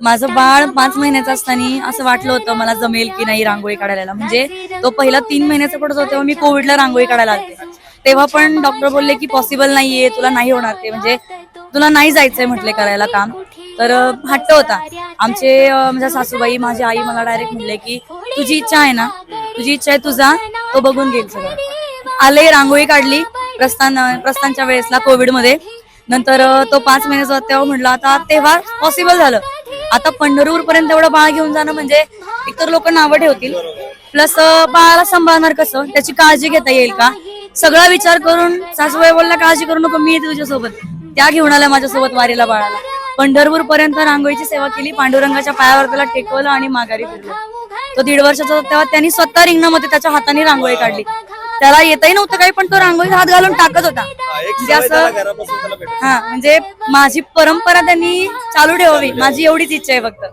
माझं बाळ पाच महिन्याचं असताना असं वाटलं होतं मला जमेल की नाही रांगोळी काढायला. म्हणजे तो पहिला तीन महिन्याचा पडत होता तेव्हा मी कोविडला रांगोळी काढायला आले तेव्हा पण डॉक्टर बोलले की पॉसिबल नाहीये तुला नाही होणार ते. म्हणजे तुला नाही जायचंय म्हटले करायला काम. तर हट्ट होता. आमचे माझ्या सासूबाई माझी आई मला डायरेक्ट म्हणले की तुझी इच्छा आहे ना तुझी इच्छा आहे तुझा तो बघून घेईल सगळं. आले रांगोळी काढली प्रस्थान प्रस्थानच्या वेळेसला कोविडमध्ये. नंतर तो पाच महिन्याचा तेव्हा म्हटलं आता तेव्हा पॉसिबल झालं. आता पंढरपूर पर्यंत एवढं बाळ घेऊन जाणं म्हणजे एकतर लोक नावं ठेवतील. प्लस बाळाला सांभाळणार कसं? त्याची काळजी घेता येईल का? सगळा विचार करून सासूबाई बोलला काळजी करू नको मी तुझ्यासोबत. त्या घेऊन आल्या माझ्यासोबत वारीला बाळाला. पंढरपूर पर्यंत रांगोळीची सेवा केली पांडुरंगाच्या पायावर त्याला टेकवलं आणि माघारी फिरलं तो दीड वर्षाचा तेव्हा त्यांनी स्वतः रिंगणामध्ये त्याच्या हाताने रांगोळी काढली. त्याला येताही नव्हतं काही पण तो रांगोळी हात घालून टाकत होता. म्हणजे असं हा म्हणजे माझी परंपरा त्यांनी चालू ठेवावी. माझी एवढीच इच्छा आहे फक्त.